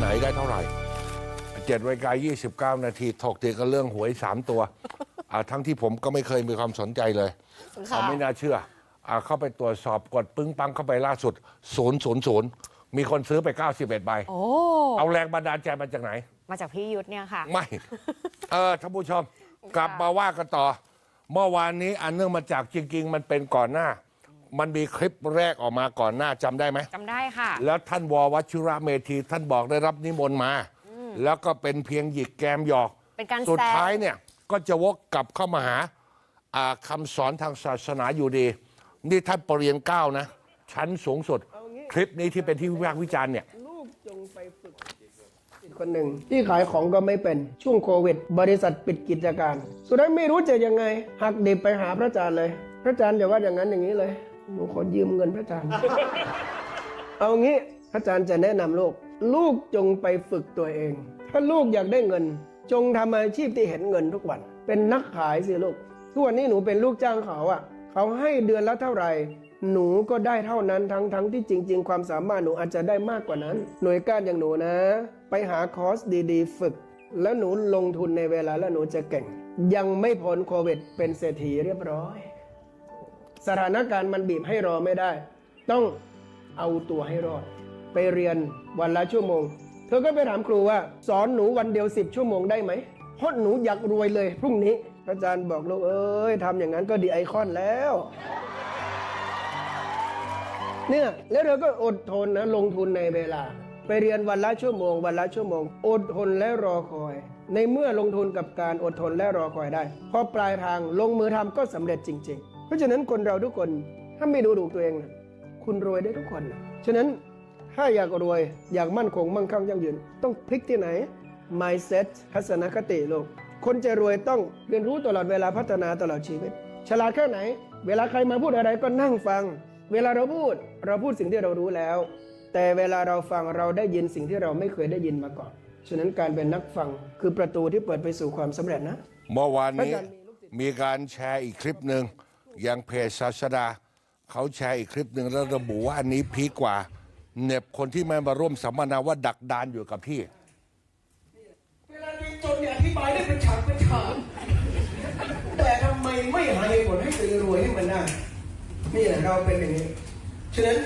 ไหนได้เท่าไหร่เจ็ดนาฬิกายี่สิบเก้านาทีถกเถียงกันเรื่องหวยสามตัวอ่าทั้งที่ผมก็ไม่เคยมีความสนใจเลยค่ะเอาไม่น่าเชื่ออ่าเข้าไปตรวจสอบกดปึ้งปังเข้าไปล่าสุดศูนย์ศูนย์ศูนย์มีคนซื้อไป 91 ใบโอ้เอาแรงบันดาลใจมาจากไหน มาจากพี่ยุทธเนี่ยค่ะ ไม่ เออท่านผู้ชม กลับมาว่ากันต่อ เมื่อวานนี้อันเนื่องมาจากจริง ๆ มันเป็นก่อนหน้า มันมีคลิปแรกออกมาก่อนหน้าจำได้ไหม จำได้ค่ะ แล้วท่านววชิระเมธีท่านบอกได้รับนิมนต์มา แล้วก็เป็นเพียงหยิกแกมหยอก เป็นการสุดแซวท้ายเนี่ยก็จะวกกลับเข้ามาหาอ่าคำสอนทางศาสนาอยู่ดี นี่ท่านปรริญญาเก้านะ ชั้นสูงสุด คลิปนี้ที่เป็นที่วิพากษ์วิจารณ์เนี่ย ลูกจงไปฝึกอีกคนหนึ่ง ที่ขายของก็ไม่เป็นช่วงโควิด บริษัทปิดกิจการ สุดท้ายไม่รู้จะยังไงหักดิบไปหาพระอาจารย์เลย พระอาจารย์อย่าว่าอย่างนั้นอย่างนี้เลย หนูขอยืมเงินพระอาจารย์ เอางี้พระอาจารย์จะแนะนำลูก ลูกจงไปฝึกตัวเอง ถ้าลูกอยากได้เงิน จงทำอาชีพที่เห็นเงินทุกวัน เป็นนักขายสิลูก ทุกวันนี้หนูเป็นลูกจ้างเขาอะเขาให้เดือนละเท่าไหร่หนูก็ได้เท่านั้นทั้งทั้งที่จริง ๆ ความสามารถหนูอาจจะได้มากกว่านั้น หน่วยก้านอย่างหนูนะ ไปหาคอร์สดี ๆ ฝึก แล้วหนูลงทุนในเวลาแล้วหนูจะเก่ง ยังไม่พ้นโควิดเป็นเศรษฐีเรียบร้อย สถานการณ์มันบีบให้รอไม่ได้ ต้องเอาตัวให้รอด ไปเรียนวันละชั่วโมง เธอก็ไปถามครูว่า สอนหนูวันเดียวสิบชั่วโมงได้ไหมเพราะหนูอยากรวยเลยพรุ่งนี้ อาจารย์บอกลูกเอ้ยทำอย่างนั้นก็ดีไอคอนแล้วเนี่ยแล้วเธอก็อดทนนะลงทุนในเวลา ไปเรียนวันละชั่วโมง วันละชั่วโมง อดทนและรอคอย ในเมื่อลงทุนกับการอดทนและรอคอยได้ พอปลายทางลงมือทำก็สำเร็จจริง ๆ เพราะฉะนั้นคนเราทุกคนถ้าไม่ดูถูกตัวเองนะคุณรวยได้ทุกคนนะฉะนั้นถ้าอยากรวยอยากมั่นคงมั่งคั่งยั่งยืน ต้องพลิกที่ไหน mindset ทัศนคติโลก คนจะรวยต้องเรียนรู้ตลอดเวลาพัฒนาตลอดชีวิต ฉลาดแค่ไหน เวลาใครมาพูดอะไรก็นั่งฟัง เวลาเราพูดเราพูดสิ่งที่เรารู้แล้ว แต่เวลาเราฟังเราได้ยินสิ่งที่เราไม่เคยได้ยินมาก่อน ฉะนั้นการเป็นนักฟังคือประตูที่เปิดไปสู่ความสำเร็จนะ เมื่อวานนี้พระอาจารย์มีลูกศิษย์มีการแชร์อีกคลิปหนึ่ง อย่างเพจศาสดา เขาแชร์อีกคลิปหนึ่งแล้วระบุว่าอันนี้พีคกว่าเหน็บคนที่ไม่มาร่วมสัมมนาว่าดักดานอยู่กับที่ เวลาตัวเองจนเนี่ยอธิบายได้เป็นฉากเป็นฉากแต่ทำไมไม่หาเหตุผลให้ตัวเองรวยให้มันได้นี่แหละเราเป็นอย่างนี้ ฉะนั้น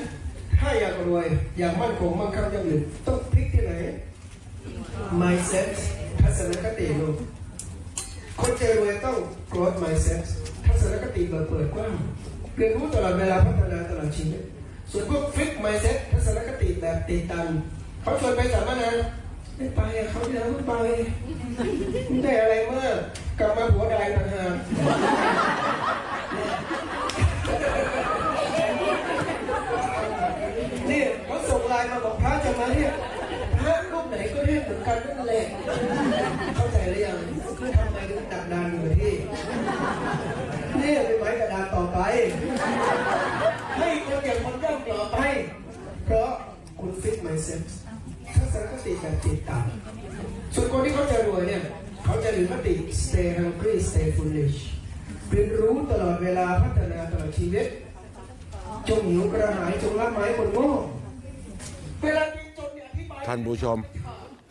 ถ้าอยากรวยอยากมั่นคงมั่งคั่งยั่งยืนต้องพลิกที่ไหน mindset ทัศนคติลูก คนเจรวยต้อง growth mindset ทัศนคติเปิดเปิดกว้างเรียนรู้ตลอดเวลาพัฒนาตลอดชีวิตส่วนพวก fixed mindset ทัศนคติแบบติดตันเขาชวนไปสัมมนาไม่ไปเขาเดียวไม่ไปไม่ได้อะไรมากกลับมาหัวได้ต่างหากนี่เขาส่งไลน์มาบอกพระจะมาเนี่ย ไหนก็เรียกเหมือนกันนั่นแหละ เข้าใจหรือยังคือทำไมถึงดักดานอยู่ที่นี่เป็นไม้กระดานต่อไป ให้คนอย่างคนย่ำต่อไป เพราะคุณฟิตไมเซ็ตทัศนคติแบบติดตามส่วนคนที่เขาจะรวยเนี่ย เขาจะถือคติ stay hungry stay foolish เรียนรู้ตลอดเวลาพัฒนาตลอดชีวิต จงหิวกระหายจงละไม้คนโง่เวลา ท่านผู้ชม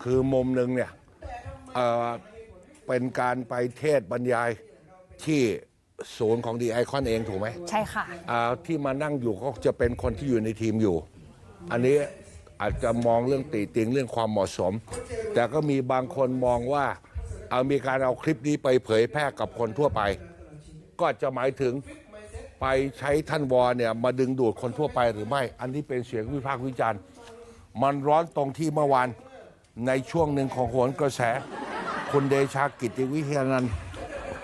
คือมุมหนึ่งเนี่ยเอ่อเป็นการไปเทศบรรยายที่ศูนย์ของดีไอคอนเองถูกไหมใช่ค่ะ อ่าที่มานั่งอยู่ก็จะเป็นคนที่อยู่ในทีมอยู่ อันนี้อาจจะมองเรื่องติติงเรื่องความเหมาะสม แต่ก็มีบางคนมองว่าเอามีการเอาคลิปนี้ไปเผยแพร่กับคนทั่วไป ก็จะหมายถึงไปใช้ท่านวอเนี่ยมาดึงดูดคนทั่วไปหรือไม่ อันนี้เป็นเสียงวิพากษ์วิจารณ์ มันร้อนตรงที่เมื่อวาน ในช่วงหนึ่งของโหนกระแส คุณเดชากิติวิทยานันท์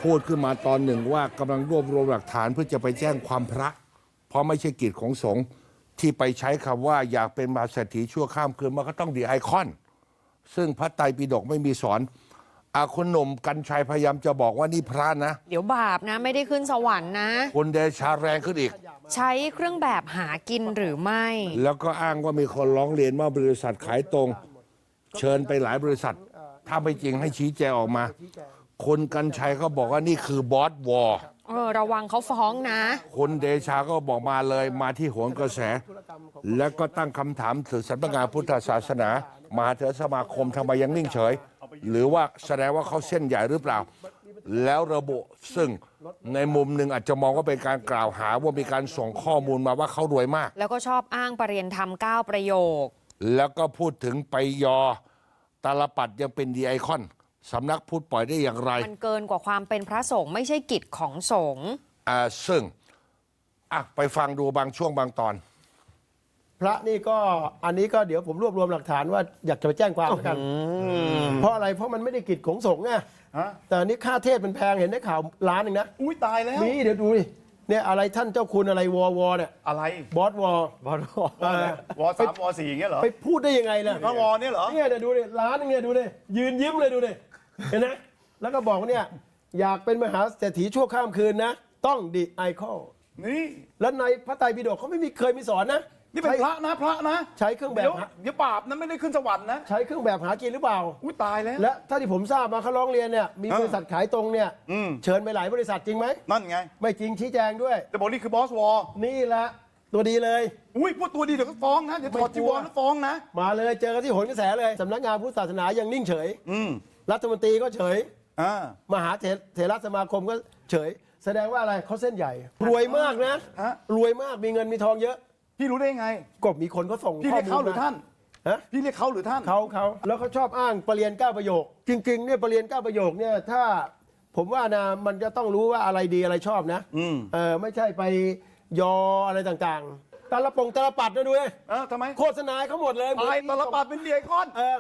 พูดขึ้นมาตอนหนึ่งว่ากำลังรวบรวมหลักฐานเพื่อจะไปแจ้งความพระ เพราะไม่ใช่กิจของสงฆ์ที่ไปใช้คำว่าอยากเป็นมหาเศรษฐีชั่วข้ามคืนมันก็ต้องดีไอคอน ซึ่งพระไตรปิฎกไม่มีสอน อาคุณหนุ่มกัญชัยพยายามจะบอกว่านี่พระนะ เดี๋ยวบาปนะไม่ได้ขึ้นสวรรค์นะคุณเดชาแรงขึ้นอีก ใช้เครื่องแบบหากินหรือไม่ แล้วก็อ้างว่ามีคนร้องเรียนว่าบริษัทขายตรง เชิญไปหลายบริษัท ถ้าไม่จริงให้ชี้แจงออกมา คนกัญชัยเขาบอกว่านี่คือบอสวอร์เออระวังเขาฟ้องนะคุณเดชาก็บอกมาเลยมาที่โหนกระแส แล้วก็ตั้งคำถามถึงสำนักงานพุทธศาสนา มหาเถรสมาคมทำไมยังนิ่งเฉย หรือว่าแสดงว่าเขาเส้นใหญ่หรือเปล่า แล้วระบุซึ่งในมุมหนึ่งอาจจะมองว่าเป็นการกล่าวหาว่ามีการส่งข้อมูลมาว่าเขารวยมาก แล้วก็ชอบอ้างประเรียนธรรมเก้าประโยค แล้วก็พูดถึงไปยอตาลปัดยังเป็นดีไอคอนสำนักพูดปล่อยได้อย่างไร มันเกินกว่าความเป็นพระสงฆ์ไม่ใช่กิจของสงฆ์อ่าซึ่งอะไปฟังดูบางช่วงบางตอน พระนี่ก็อันนี้ก็เดี๋ยวผมรวบรวมหลักฐานว่าอยากจะไปแจ้งความแล้วกัน เพราะอะไรเพราะมันไม่ได้กิจของสงฆ์ไงฮะ แต่อันนี้ค่าเทศมันแพงเห็นได้ข่าวล้านหนึ่งนะอุ้ยตายแล้วมีเดี๋ยวดูดิเนี่ยอะไรท่านเจ้าคุณอะไรวอวอเนี่ยอะไรบอสวอ บอลวอสามวอสี่อย่างเงี้ยเหรอไปพูดได้ยังไงล่ะพระวอเนี่ยเหรอ เนี่ยเดี๋ยวดูดิร้านนึงเนี่ยดูดิยืนยิ้มเลยดูดิเห็นไหมแล้วก็บอกว่าเนี่ย อยากเป็นมหาเศรษฐีชั่วข้ามคืนนะ ต้องดิไอคอลนี่ แล้วในพระไตรปิฎกเขาไม่มีเคยมีสอนนะ นี่เป็นพระนะพระนะใช้เครื่องแบบเดี๋ยวเดี๋ยวบาปนะไม่ได้ขึ้นสวรรค์นะใช้เครื่องแบบหากินหรือเปล่า อุ้ยตายแล้ว และถ้าที่ผมทราบมาเขาร้องเรียนเนี่ยมีเออบริษัทขายตรงเนี่ยอืม เชิญไปหลายบริษัทจริงไหมนั่นไง ไม่จริงชี้แจงด้วย แต่บอกนี่คือบอสวอนี่แหละตัวดีเลย อุ้ยพูดตัวดีเดี๋ยวก็ฟ้องนะเดี๋ยวถอดไม่กลัจีววรแล้วฟ้องนะ มาเลยเจอกันที่โหนกระแสเลยสำนักงานพุทธศาสนายังนิ่งเฉย อืมรัฐมนตรีก็เฉย อ่ามหาเถรเถรสมาคมก็เฉย แสดงว่าอะไรเขาเส้นใหญ่ รวยมากนะ ฮะ รวยมากมีเงินมีทองเยอะ พี่รู้ได้ไงก็มีคนเขาส่งพี่ข้อเรียกมูลเขาหรือมาท่าน ฮะพี่เรียกเขาหรือท่าน เขาเขาแล้วเขาชอบอ้างปรริญญาเก้าประโยค จริง ๆ เนี่ยปรริญญาเก้าประโยคเนี่ยถ้าผมว่านะมันจะต้องรู้ว่าอะไรดีอะไรชอบนะอืม เออไม่ใช่ไปยออะไรต่างๆตาลปงตาลปัดนะดูดิเออทำไมโฆษณาให้เขาหมดเลยตายตลปัดเป็นเดียคอน เออ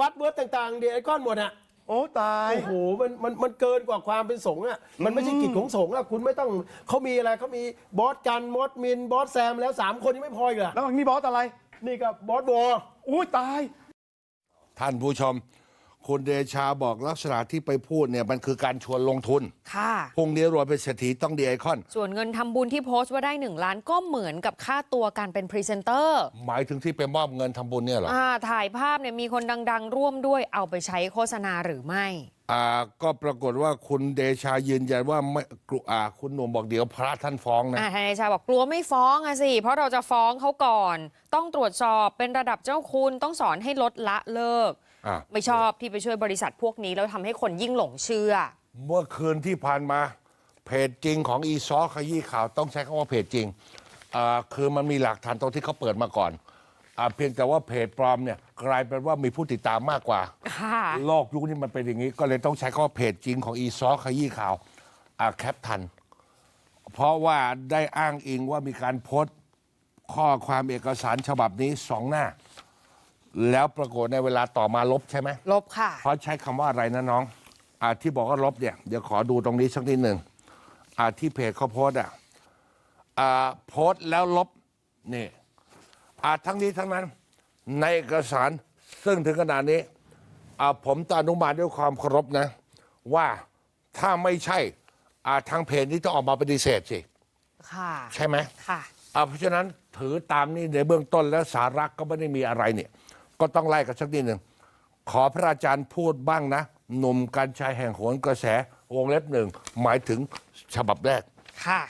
วัดเวิร์ดต่างๆเดียไอคอนหมดอะ โอ้ตาย โอ้โหมันมันมันเกินกว่าความเป็นสงฆ์อะมันไม่ใช่กิจของสงฆ์อะคุณไม่ต้องเขามีอะไรเขามีบอสกันมอสมินบอสแซมแล้วสามคนยังไม่พออีกเหรอแล้วนี่บอสอะไร นี่ก็บอสวออุ้ยตาย ท่านผู้ชม คุณเดชาบอกลักษณะที่ไปพูดเนี่ยมันคือการชวนลงทุน ค่ะ พรุ่งนี้รวยเป็นเศรษฐีต้องดีไอคอน ส่วนเงินทำบุญที่โพสต์ว่าได้หนึ่งล้านก็เหมือนกับค่าตัวการเป็นพรีเซนเตอร์หมายถึงที่ไปมอบเงินทำบุญเนี่ยเหรอ อ่าถ่ายภาพเนี่ยมีคนดัง ๆ ร่วมด้วยเอาไปใช้โฆษณาหรือไม่ อ่า ก็ปรากฏว่าคุณเดชายืนยันว่าไม่กลัวอ่า คุณหนุ่มบอกเดี๋ยวพระท่านฟ้องนะ อ่าทนายชาบอกกลัวไม่ฟ้องอะสิ เพราะเราจะฟ้องเขาก่อน ต้องตรวจสอบเป็นระดับเจ้าคุณต้องสอนให้ลดละเลิก อะ ไม่ชอบที่ไปช่วยบริษัทพวกนี้แล้วทำให้คนยิ่งหลงเชื่อ เมื่อคืนที่ผ่านมา เพจจริงของอีซอขยี้ข่าวต้องใช้คำว่าเพจจริงอ่าคือมันมีหลักฐานตรงที่เขาเปิดมาก่อนอ่าเพียงแต่ว่าเพจปลอมเนี่ยกลายเป็นว่ามีผู้ติดตามมากกว่า ค่ะ โลกยุคนี้มันเป็นอย่างนี้ ก็เลยต้องใช้คำว่าเพจจริงของอีซอขยี้ข่าวอ่าแคปทัน เพราะว่าได้อ้างอิงว่ามีการโพสต์ข้อความเอกสารฉบับนี้สองหน้า แล้วปรากฏในเวลาต่อมาลบใช่ไหมลบค่ะ เพราะใช้คำว่าอะไรนะน้องอาที่บอกว่าลบเนี่ยเดี๋ยวขอดูตรงนี้สักนิดหนึ่งอ่าที่เพจเขาโพสต์อะอ่าโพสต์แล้วลบนี่อ่าทั้งนี้ทั้งนั้น ในเอกสารซึ่งถึงขนาดนี้อ่าผมตอนุมานด้วยความเคารพนะ ว่าถ้าไม่ใช่อ่าทางเพจนี้ต้องออกมาปฏิเสธสิ ค่ะใช่ไหม ค่ะ อ่าเพราะฉะนั้นถือตามนี้ในเบื้องต้นแล้วสาระก็ไม่ได้มีอะไรเนี่ย ก็ต้องไล่กันสักนิดหนึ่ง ขอพระอาจารย์พูดบ้างนะหนุ่มกัญชัยแห่งโหนกระแสวงเล็บหนึ่งหมายถึงฉบับแรก ค่ะ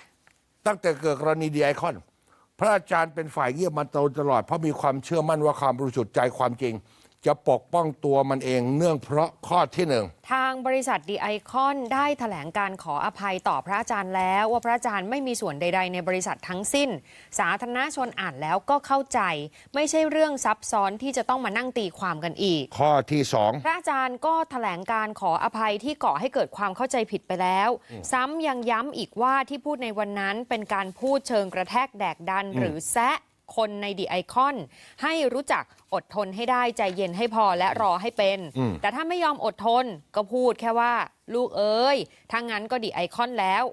ตั้งแต่เกิดกรณีดีไอคอน พระอาจารย์เป็นฝ่ายเงียบมาโดยตลอดเพราะมีความเชื่อมั่นว่าความบริสุทธิ์ใจความจริง จะปกป้องตัวมันเองเนื่องเพราะข้อที่หนึ่ง ทางบริษัทดีไอคอนได้ถแถลงการขออภัยต่อพระอาจารย์แล้ว ว่าพระอาจารย์ไม่มีส่วนใด ๆ ในบริษัททั้งสิ้น สาธารณชนอ่านแล้วก็เข้าใจ ไม่ใช่เรื่องซับซ้อนที่จะต้องมานั่งตีความกันอีก ข้อที่สอง พระอาจารย์ก็ถแถลงการขออภัยที่ก่อให้เกิดความเข้าใจผิดไปแล้ว ซ้ำยังย้ำอีกว่าที่พูดในวันนั้นเป็นการพูดเชิงกระแทกแดกดันหรือแซะ คนในดีไอคอน ให้รู้จักอดทนให้ได้ใจเย็นให้พอและรอให้เป็น แต่ถ้าไม่ยอมอดทนก็พูดแค่ว่า ลูกเอ้ยถ้างั้นก็ดีไอคอนแล้ว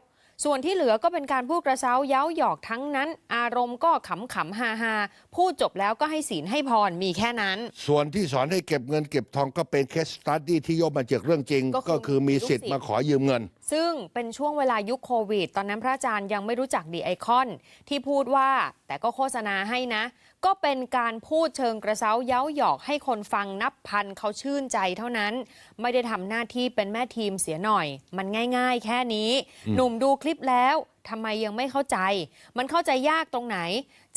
ส่วนที่เหลือก็เป็นการพูดกระเซ้าเย้าหยอกทั้งนั้น อารมณ์ก็ขำขำฮาฮาพูดจบแล้วก็ให้ศีลให้พรมีแค่นั้น ส่วนที่สอนให้เก็บเงินเก็บทองก็เป็นเคสสตัดดี้ที่ย่อมาจากเรื่องจริงก็คือก็คือมีสิทธิ์มาขอยืมเงิน ซึ่งเป็นช่วงเวลายุคโควิด ตอนนั้นพระอาจารย์ยังไม่รู้จักดีไอคอน ที่พูดว่าแต่ก็โฆษณาให้นะ ก็เป็นการพูดเชิงกระเซ้าเย้าหยอกให้คนฟังนับพันเขาชื่นใจเท่านั้น ไม่ได้ทำหน้าที่เป็นแม่ทีมเสียหน่อย มันง่าย ๆ แค่นี้ หนุ่มดูคลิปแล้ว ทำไมยังไม่เข้าใจ มันเข้าใจยากตรงไหน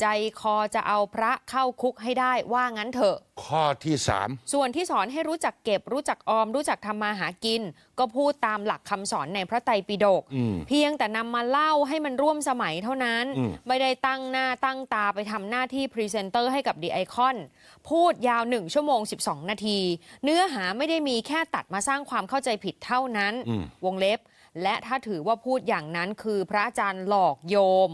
ใจคอจะเอาพระเข้าคุกให้ได้ว่างั้นเถอะ ข้อที่สามส่วนที่สอนให้รู้จักเก็บ รู้จักออม รู้จักทำมาหากิน ก็พูดตามหลักคำสอนในพระไตรปิฎกอืม เพียงแต่นำมาเล่าให้มันร่วมสมัยเท่านั้น อืม ไม่ได้ตั้งหน้าตั้งตาไปทำหน้าที่พรีเซนเตอร์ให้กับดีไอคอนพูดยาว 1 ชั่วโมง 12 นาที เนื้อหาไม่ได้มีแค่ตัดมาสร้างความเข้าใจผิดเท่านั้นอืมวงเล็บ และถ้าถือว่าพูดอย่างนั้นคือพระอาจารย์หลอกโยม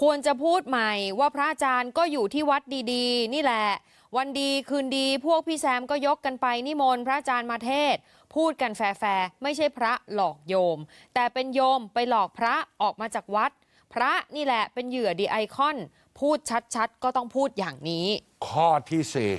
ควรจะพูดใหม่ว่าพระอาจารย์ก็อยู่ที่วัดดีๆ นี่แหละ วันดีคืนดีพวกพี่แซมก็ยกกันไปนิมนต์พระอาจารย์มาเทศ พูดกันแฟร์ๆไม่ใช่พระหลอกโยม แต่เป็นโยมไปหลอกพระออกมาจากวัด พระนี่แหละเป็นเหยื่อดีไอคอน พูดชัดๆก็ต้องพูดอย่างนี้ ข้อที่สี่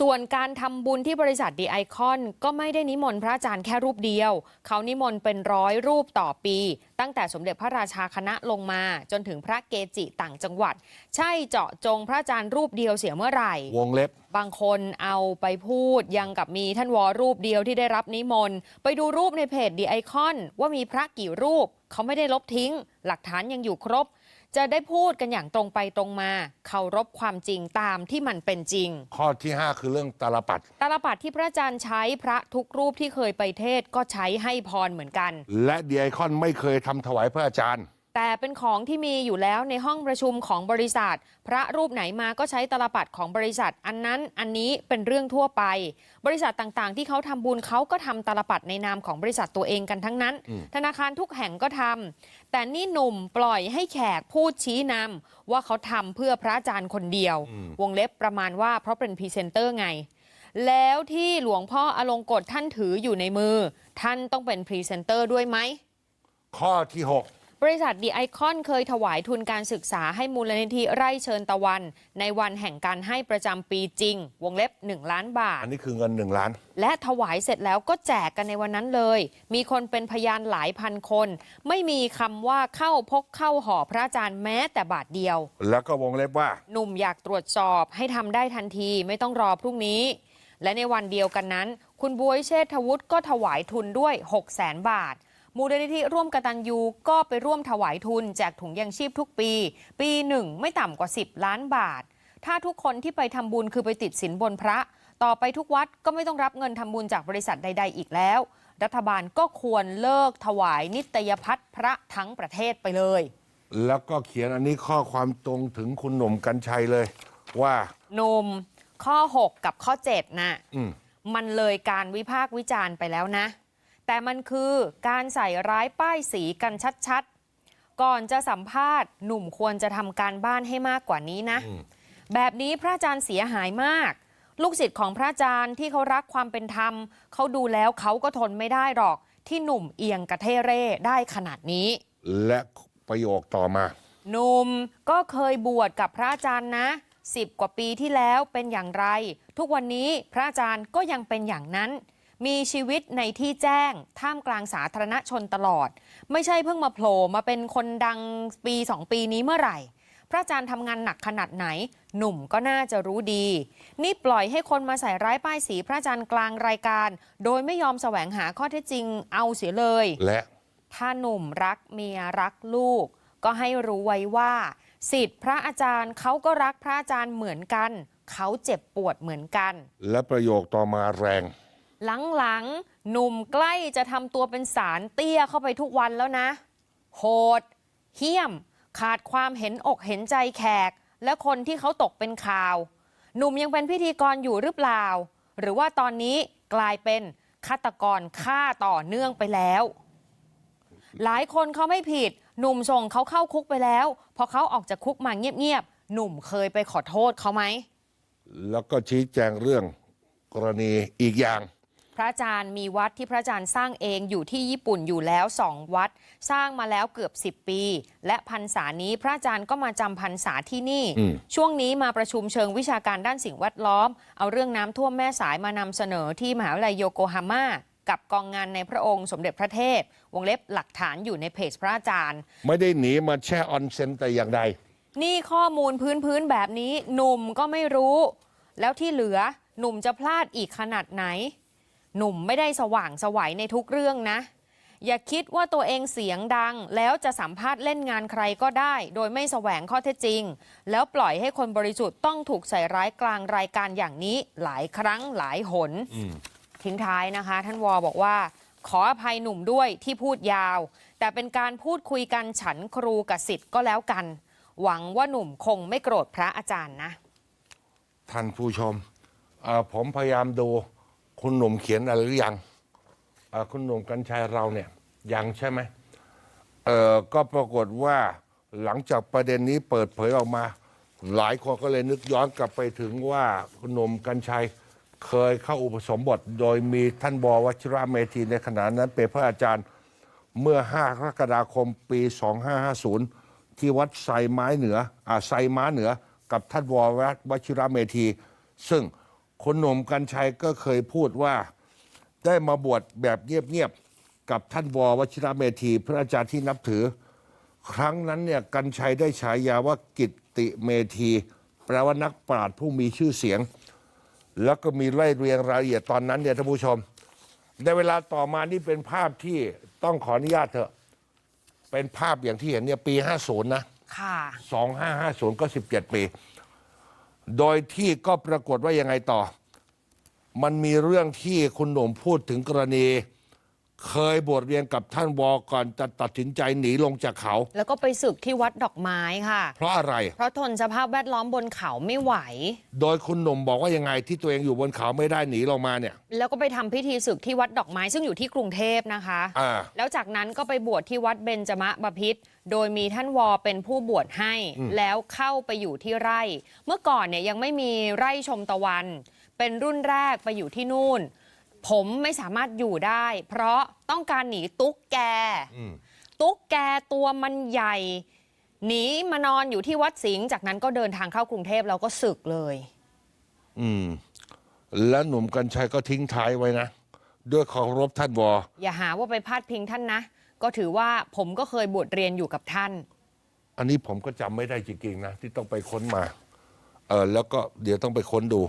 ส่วนการทำบุญที่บริษัทดีไอคอนก็ไม่ได้นิมนต์พระอาจารย์แค่รูปเดียว เขานิมนต์เป็นร้อยรูปต่อปี ตั้งแต่สมเด็จพระราชาคณะลงมา จนถึงพระเกจิต่างจังหวัด ใช่เจาะจงพระอาจารย์รูปเดียวเสียเมื่อไหร่ วงเล็บ บางคนเอาไปพูดยังกับมีท่านวอรูปเดียวที่ได้รับนิมนต์ ไปดูรูปในเพจดีไอคอนว่ามีพระกี่รูป เขาไม่ได้ลบทิ้ง หลักฐานยังอยู่ครบ จะได้พูดกันอย่างตรงไปตรงมาเคารพความจริงตามที่มันเป็นจริง ข้อที่ห้าคือเรื่องตาลปัด ตาลปัดที่พระอาจารย์ใช้พระทุกรูปที่เคยไปเทศน์ก็ใช้ให้พรเหมือนกัน และดีไอคอนไม่เคยทำถวายพระอาจารย์ แต่เป็นของที่มีอยู่แล้วในห้องประชุมของบริษัท พระรูปไหนมาก็ใช้ตาลปัดของบริษัท อันนั้นอันนี้เป็นเรื่องทั่วไป บริษัทต่างๆ ที่เขาทำบุญเขาก็ทำตาลปัดในนามของบริษัทตัวเองกันทั้งนั้น ธนาคารทุกแห่งก็ทำแต่นี่หนุ่มปล่อยให้แขกพูดชี้นำว่าเขาทำเพื่อพระอาจารย์คนเดียว วงเล็บประมาณว่าเพราะเป็นพรีเซนเตอร์ไงแล้วที่หลวงพ่ออลงกฎท่านถืออยู่ในมือ ท่านต้องเป็นพรีเซนเตอร์ด้วยไหม ข้อที่หก บริษัทดีไอคอนเคยถวายทุนการศึกษาให้มูลนิธิไร่เชิญตะวัน ในวันแห่งการให้ประจำปีจริง วงเล็บ 1 ล้านบาท อันนี้คือเงินหนึ่งล้าน และถวายเสร็จแล้วก็แจกกันในวันนั้นเลย มีคนเป็นพยานหลายพันคน ไม่มีคำว่าเข้าพกเข้าห่อพระอาจารย์แม้แต่บาทเดียว แล้วก็วงเล็บว่า หนุ่มอยากตรวจสอบให้ทำได้ทันทีไม่ต้องรอพรุ่งนี้ และในวันเดียวกันนั้น คุณบวยเชษฐวุฒิก็ถวายทุนด้วย 6 0 0 0 0 0 บาท มูลนิธิร่วมกตัญญูก็ไปร่วมถวายทุนแจกถุงยังชีพทุกปี ปีหนึ่งไม่ต่ำกว่า 10 ล้านบาท ถ้าทุกคนที่ไปทำบุญคือไปติดสินบนพระ ต่อไปทุกวัดก็ไม่ต้องรับเงินทำบุญจากบริษัทใด ๆ อีกแล้ว รัฐบาลก็ควรเลิกถวายนิตยพัฒน์พระทั้งประเทศไปเลย แล้วก็เขียนอันนี้ข้อความตรงถึงคุณหนุ่มกัญชัยเลย ว่าหนุ่มข้อ 6 กับข้อ 7 น่ะ อืม มันเลยการวิพากษ์วิจารณ์ไปแล้วนะ แต่มันคือการใส่ร้ายป้ายสีกันชัดๆ ก่อนจะสัมภาษณ์หนุ่มควรจะทำการบ้านให้มากกว่านี้นะ แบบนี้พระอาจารย์เสียหายมาก ลูกศิษย์ของพระอาจารย์ที่เขารักความเป็นธรรม เขาดูแล้วเขาก็ทนไม่ได้หรอก ที่หนุ่มเอียงกระเทเร่ได้ขนาดนี้ และประโยคต่อมาหนุ่มก็เคยบวชกับพระอาจารย์นะสิบกว่าปีที่แล้วเป็นอย่างไร ทุกวันนี้พระอาจารย์ก็ยังเป็นอย่างนั้น มีชีวิตในที่แจ้ง ท่ามกลางสาธารณชนตลอด ไม่ใช่เพิ่งมาโผล่มาเป็นคนดังปีสองปีนี้เมื่อไหร่ พระอาจารย์ทำงานหนักขนาดไหน หนุ่มก็น่าจะรู้ดี นี่ปล่อยให้คนมาใส่ร้ายป้ายสีพระอาจารย์กลางรายการ โดยไม่ยอมแสวงหาข้อเท็จจริงเอาเสียเลย และถ้าหนุ่มรักเมียรักลูก ก็ให้รู้ไว้ว่าสิทธิ์พระอาจารย์เขาก็รักพระอาจารย์เหมือนกัน เขาเจ็บปวดเหมือนกัน และประโยคต่อมาแรง หลังๆ หนุ่มใกล้จะทำตัวเป็นสารเตี้ยเข้าไปทุกวันแล้วนะ โหด เหี้ยม ขาดความเห็นอกเห็นใจแขก และคนที่เขาตกเป็นข่าว หนุ่มยังเป็นพิธีกรอยู่หรือเปล่า หรือว่าตอนนี้กลายเป็นฆาตกรฆ่าต่อเนื่องไปแล้ว หลายคนเขาไม่ผิด หนุ่มส่งเขาเข้าคุกไปแล้ว พอเขาออกจากคุกมาเงียบๆ หนุ่มเคยไปขอโทษเขาไหม แล้วก็ชี้แจงเรื่องกรณีอีกอย่าง พระอาจารย์มีวัดที่พระอาจารย์สร้างเองอยู่ที่ญี่ปุ่นอยู่แล้วสองวัด สร้างมาแล้วเกือบ 10 ปี และพรรษานี้พระอาจารย์ก็มาจำพรรษาที่นี่อืมช่วงนี้มาประชุมเชิงวิชาการด้านสิ่งแวดล้อม เอาเรื่องน้ำท่วมแม่สายมานำเสนอที่มหาวิทยาลัยโยโกฮาม่ากับกองงานในพระองค์สมเด็จพระเทพ วงเล็บหลักฐานอยู่ในเพจพระอาจารย์ ไม่ได้หนีมาแช่ออนเซนแต่อย่างใด นี่ข้อมูลพื้นพื้นๆแบบนี้หนุ่มก็ไม่รู้ แล้วที่เหลือหนุ่มจะพลาดอีกขนาดไหน หนุ่มไม่ได้สว่างไสวัยในทุกเรื่องนะ อย่าคิดว่าตัวเองเสียงดัง แล้วจะสัมภาษณ์เล่นงานใครก็ได้ โดยไม่แสวงข้อเท็จจริง แล้วปล่อยให้คนบริสุทธิ์ต้องถูกใส่ร้ายกลางรายการอย่างนี้หลายครั้งหลายหนทิ้งท้ายนะคะ ท่านวอบอกว่า ขออภัยหนุ่มด้วยที่พูดยาว แต่เป็นการพูดคุยกันฉันครูกับสิทธิ์ก็แล้วกัน หวังว่าหนุ่มคงไม่โกรธพระอาจารย์นะ ท่านผู้ชมเอ่อผมพยายามดู คุณหนุ่มเขียนอะไรหรือยังคุณหนุ่มกัญชัยเราเนี่ยยังใช่ไหมเออก็ปรากฏว่าหลังจากประเด็นนี้เปิดเผยออกมา หลายคนก็เลยนึกย้อนกลับไปถึงว่าคุณหนุ่มกัญชัยเคยเข้าอุปสมบท โดยมีท่านบวชิระเมธีในขณะนั้นเป็นพระอาจารย์เมื่อ 5 กรกฎาคมปี 2550 ที่วัดไซไม้เหนืออ่าไซม้าเหนือ กับท่านวรวชิระเมธี ซึ่ง คุณหนุ่มกัญชัยก็เคยพูดว่า ได้มาบวชแบบเงียบๆกับท่านวรวชิระเมธี พระอาจารย์ที่นับถือ ครั้งนั้นเนี่ยกัญชัยได้ฉายาว่ากิตติเมธี แปลว่านักปราชญ์ผู้มีชื่อเสียง แล้วก็มีไล่เรียงรายละเอียดตอนนั้นเนี่ยท่านผู้ชม ในเวลาต่อมานี่เป็นภาพที่ต้องขออนุญาตเถอะ เป็นภาพอย่างที่เห็นเนี่ยปี 50 นะ ค่ะ 2550 ก็ 17 ปี โดยที่ก็ปรากฏว่ายังไงต่อ มันมีเรื่องที่คุณหนุ่มพูดถึงกรณี เคยบวชเรียนกับท่านวอก่อนจะตัดสินใจหนีลงจากเขา แล้วก็ไปศึกที่วัดดอกไม้ค่ะ เพราะอะไร เพราะทนสภาพแวดล้อมบนเขาไม่ไหว โดยคุณหนุ่มบอกว่ายังไงที่ตัวเองอยู่บนเขาไม่ได้หนีลงมาเนี่ย แล้วก็ไปทำพิธีศึกที่วัดดอกไม้ซึ่งอยู่ที่กรุงเทพนะคะ อ่า แล้วจากนั้นก็ไปบวชที่วัดเบญจมะบพิษโดยมีท่านวอเป็นผู้บวชให้ แล้วเข้าไปอยู่ที่ไร่ เมื่อก่อนเนี่ยยังไม่มีไร่ชมตะวัน เป็นรุ่นแรกไปอยู่ที่นู่น ผมไม่สามารถอยู่ได้ เพราะต้องการหนีตุ๊กแก ตุ๊กแกตัวมันใหญ่ หนีมานอนอยู่ที่วัดสิงห์จากนั้นก็เดินทางเข้ากรุงเทพแล้วก็ศึกเลย อืม แล้วหนุ่มกัญชัยก็ทิ้งท้ายไว้นะ ด้วยเคารพท่านวออย่าหาว่าไปพาดพิงท่านนะ ก็ถือว่าผมก็เคยบวชเรียนอยู่กับท่าน อันนี้ผมก็จำไม่ได้จริงๆนะ ที่ต้องไปค้นมา เออแล้วก็เดี๋ยวต้องไปค้นดู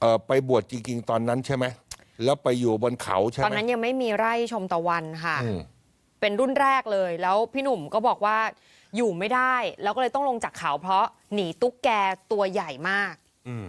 เออไปบวชจริงๆ ตอนนั้นใช่ไหม แล้วไปอยู่บนเขาใช่ไหตมอนนั้นยังไม่มีไร่ชมตะวันค่ะ อืมเป็นรุ่นแรกเลย แล้วพี่หนุ่มก็บอกว่าอยู่ไม่ได้ แล้วก็เลยต้องลงจากเขาเพราะหนีตุ๊กแกตัวใหญ่มาก อืม